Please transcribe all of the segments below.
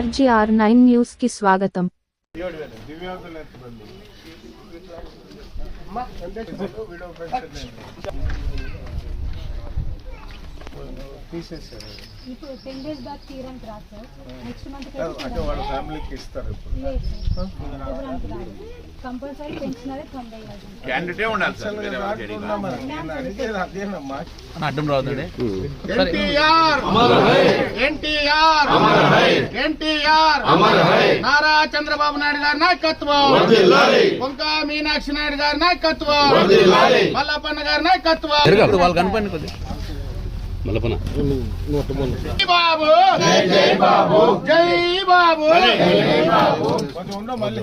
RGR nine న్యూస్కి స్వాగతం. ఇప్పుడు ten days back sir. Next month అంటే వాళ్ళ ఫ్యామిలీకి ఇస్తారు ఇప్పుడు. రాదు కంపల్సరీ తొంభై క్యాండిడేటే ఉండాలి సార్. వేరే అడ్డం రావుతుంది ఎన్టీఆర్! ఎన్టీఆర్! ఎన్టీఆర్! నారా చంద్రబాబు నాయుడు గారి నాయకత్వం! వంకా మీనాక్షి నాయుడు గారి నాయకత్వం! మల్లప్పన్న గారి నాయకత్వం! వాళ్ళు కనపండి కొద్దిగా. జై బాబు జై బాబు జై బాబు కొంచెం ఉండవు మళ్ళీ.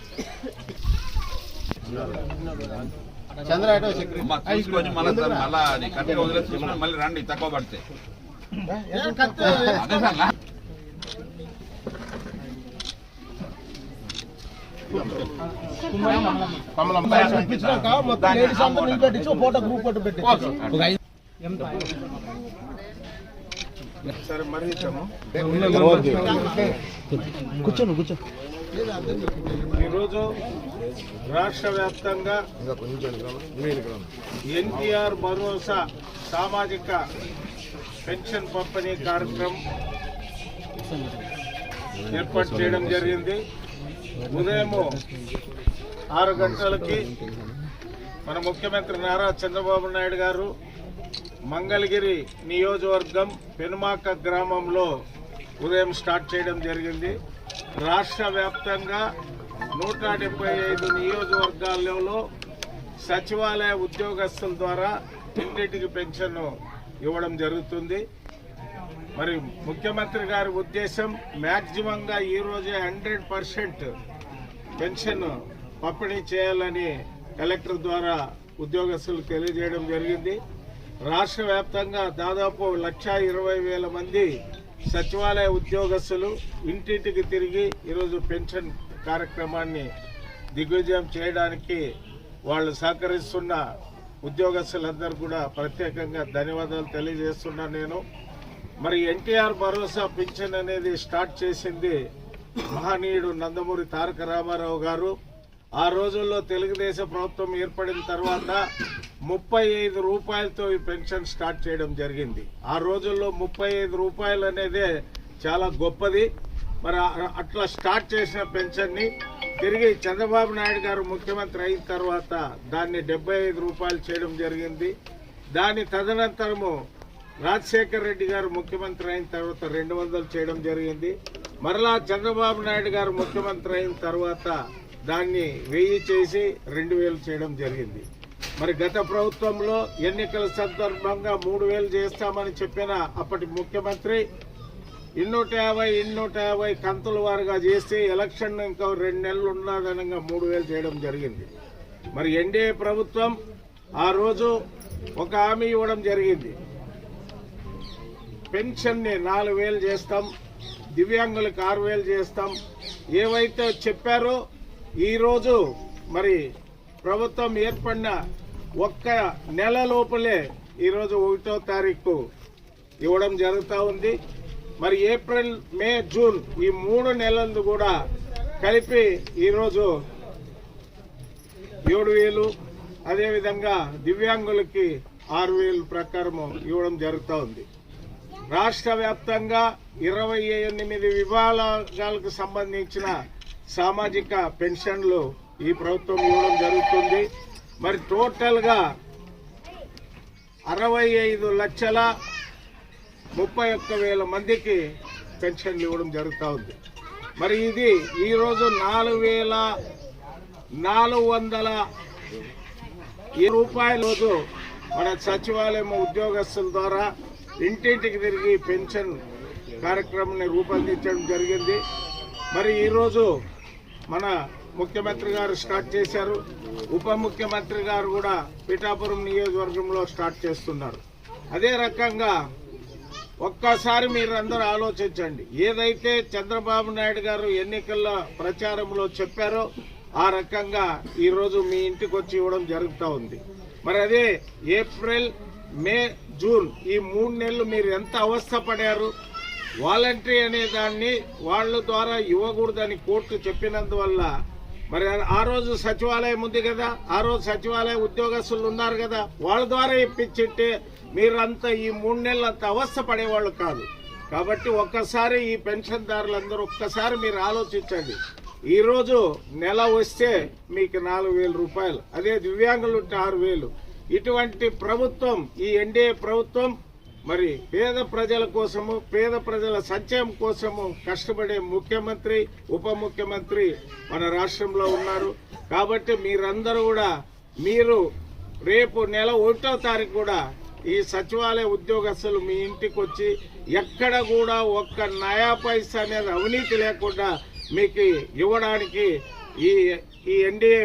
చంద్ర ఆటో చూసుకొని మళ్ళీ వదిలేసి రండి తక్కువ పడితే. అదే సార్ కమలం ఫోటో గ్రూప్ ఫోటో పెట్టి. కూర్చోను కూర్చో. ఈరోజు రాష్ట్ర వ్యాప్తంగా ఎన్టీఆర్ భరోసా సామాజిక పెన్షన్ పంపిణీ కార్యక్రమం ఏర్పాటు చేయడం జరిగింది. ఉదయం ఆరు గంటలకి మన ముఖ్యమంత్రి నారా చంద్రబాబు నాయుడు గారు మంగళగిరి నియోజకవర్గం పెనుమాక గ్రామంలో ఉదయం స్టార్ట్ చేయడం జరిగింది. రాష్ట్ర వ్యాప్తంగా నూట డెబ్బై ఐదు నియోజకవర్గాలలో సచివాలయ ఉద్యోగస్తుల ద్వారా ఇంటింటికి పెన్షన్ ఇవ్వడం జరుగుతుంది. మరి ముఖ్యమంత్రి గారి ఉద్దేశం మ్యాక్సిమంగా ఈరోజే హండ్రెడ్ పర్సెంట్ పెన్షన్ పంపిణీ చేయాలని కలెక్టర్ ద్వారా ఉద్యోగస్తులకు తెలియజేయడం జరిగింది. రాష్ట్ర వ్యాప్తంగా దాదాపు లక్షా ఇరవై వేల మంది సచివాలయ ఉద్యోగస్తులు ఇంటింటికి తిరిగి ఈరోజు పెన్షన్ కార్యక్రమాన్ని దిగ్విజయం చేయడానికి వాళ్ళు సహకరిస్తున్న ఉద్యోగస్తులందరూ కూడా ప్రత్యేకంగా ధన్యవాదాలు తెలియజేస్తున్నాను నేను. మరి ఎన్టీఆర్ భరోసా పింఛన్ అనేది స్టార్ట్ చేసింది మహనీయుడు నందమూరి తారక రామారావు గారు. ఆ రోజుల్లో తెలుగుదేశం ప్రభుత్వం ఏర్పడిన తర్వాత ముప్పై ఐదు రూపాయలతో ఈ పెన్షన్ స్టార్ట్ చేయడం జరిగింది. ఆ రోజుల్లో ముప్పై ఐదు రూపాయలు అనేదే చాలా గొప్పది. మరి అట్లా స్టార్ట్ చేసిన పెన్షన్ని తిరిగి చంద్రబాబు నాయుడు గారు ముఖ్యమంత్రి అయిన తర్వాత దాన్ని డెబ్బై ఐదు రూపాయలు చేయడం జరిగింది. దాని తదనంతరము రాజశేఖర్ రెడ్డి గారు ముఖ్యమంత్రి అయిన తర్వాత రెండు వందలు చేయడం జరిగింది. మరలా చంద్రబాబు నాయుడు గారు ముఖ్యమంత్రి అయిన తర్వాత దాన్ని వెయ్యి చేసి రెండు వేలు చేయడం జరిగింది. మరి గత ప్రభుత్వంలో ఎన్నికల సందర్భంగా మూడు వేలు చేస్తామని చెప్పిన అప్పటి ముఖ్యమంత్రి ఇన్నూట యాభై ఇన్నూట యాభై కంతుల వారుగా చేసి ఎలక్షన్ ఇంకా రెండు నెలలు ఉన్నదనంగా మూడు వేలు చేయడం జరిగింది. మరి ఎన్డీఏ ప్రభుత్వం ఆ రోజు ఒక హామీ ఇవ్వడం జరిగింది. పెన్షన్ని నాలుగు వేలు చేస్తాం దివ్యాంగులకు ఆరు వేలు చేస్తాం. ఏవైతే చెప్పారో ఈరోజు మరి ప్రభుత్వం ఏర్పడిన ఒక్క నెల లోపలే ఈరోజు ఒకటో తారీఖు ఇవ్వడం జరుగుతూ ఉంది. మరి ఏప్రిల్ మే జూన్ ఈ మూడు నెలలు కూడా కలిపి ఈరోజు ఏడు వేలు అదేవిధంగా దివ్యాంగులకి ఆరు వేలు ప్రకారము ఇవ్వడం జరుగుతూ ఉంది. రాష్ట్ర వ్యాప్తంగా ఇరవై ఎనిమిది విభాగాలకు సంబంధించిన సామాజిక పెన్షన్లు ఈ ప్రభుత్వం ఇవ్వడం జరుగుతుంది. మరి టోటల్గా అరవై ఐదు లక్షల ముప్పై ఒక్క వేల మందికి పెన్షన్లు ఇవ్వడం జరుగుతూ ఉంది. మరి ఇది ఈరోజు నాలుగు వేల నాలుగు వందల ఈ రూపాయల రోజు మన సచివాలయం ఉద్యోగస్తుల ద్వారా ఇంటింటికి తిరిగి పెన్షన్ కార్యక్రమాన్ని రూపొందించడం జరిగింది. మరి ఈరోజు మన ముఖ్యమంత్రి గారు స్టార్ట్ చేశారు. ఉప ముఖ్యమంత్రి గారు కూడా పిఠాపురం నియోజకవర్గంలో స్టార్ట్ చేస్తున్నారు. అదే రకంగా ఒక్కసారి మీరందరూ ఆలోచించండి. ఏదైతే చంద్రబాబు నాయుడు గారు ఎన్నికల్లో ప్రచారంలో చెప్పారో ఆ రకంగా ఈరోజు మీ ఇంటికి వచ్చి ఇవ్వడం జరుగుతూ ఉంది. మరి అదే ఏప్రిల్ మే జూన్ ఈ మూడు నెలలు మీరు ఎంత అవస్థ పడారు వాలంటరీ అనే దాన్ని వాళ్ళ ద్వారా ఇవ్వకూడదని కోర్టు చెప్పినందువల్ల మరి ఆ రోజు సచివాలయం ఉంది కదా ఆ రోజు సచివాలయ ఉద్యోగస్తులు ఉన్నారు కదా వాళ్ళ ద్వారా ఇప్పించింటే మీరంతా ఈ మూడు నెలలు అంత అవస్థ పడేవాళ్ళు కాదు. కాబట్టి ఒక్కసారి ఈ పెన్షన్దారులందరూ ఒక్కసారి మీరు ఆలోచించండి. ఈరోజు నెల వస్తే మీకు నాలుగు వేల రూపాయలు అదే దివ్యాంగులు ఉంటే ఆరు వేలు. ఇటువంటి ప్రభుత్వం ఈ ఎన్డీఏ ప్రభుత్వం మరి పేద ప్రజల కోసము పేద ప్రజల సంక్షేమం కోసము కష్టపడే ముఖ్యమంత్రి ఉప ముఖ్యమంత్రి మన రాష్ట్రంలో ఉన్నారు. కాబట్టి మీరందరూ కూడా మీరు రేపు నెల ఒకటో తారీఖు కూడా ఈ సచివాలయ ఉద్యోగస్తులు మీ ఇంటికి వచ్చి ఎక్కడ కూడా ఒక్క నయా పైస అనేది అవినీతి లేకుండా మీకు ఇవ్వడానికి ఈ ఈ ఎన్డీఏ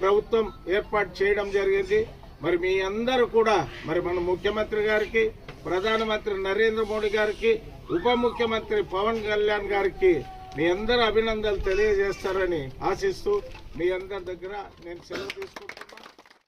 ప్రభుత్వం ఏర్పాటు చేయడం జరిగింది. మరి మీ అందరూ కూడా మరి మన ముఖ్యమంత్రి గారికి ప్రధానమంత్రి నరేంద్ర మోడీ గారికి ఉప ముఖ్యమంత్రి పవన్ కళ్యాణ్ గారికి మీ అందరూ అభినందనలు తెలియజేస్తారని ఆశిస్తూ మీ అందరి దగ్గర నేను సెలవు తీసుకుంటున్నాను.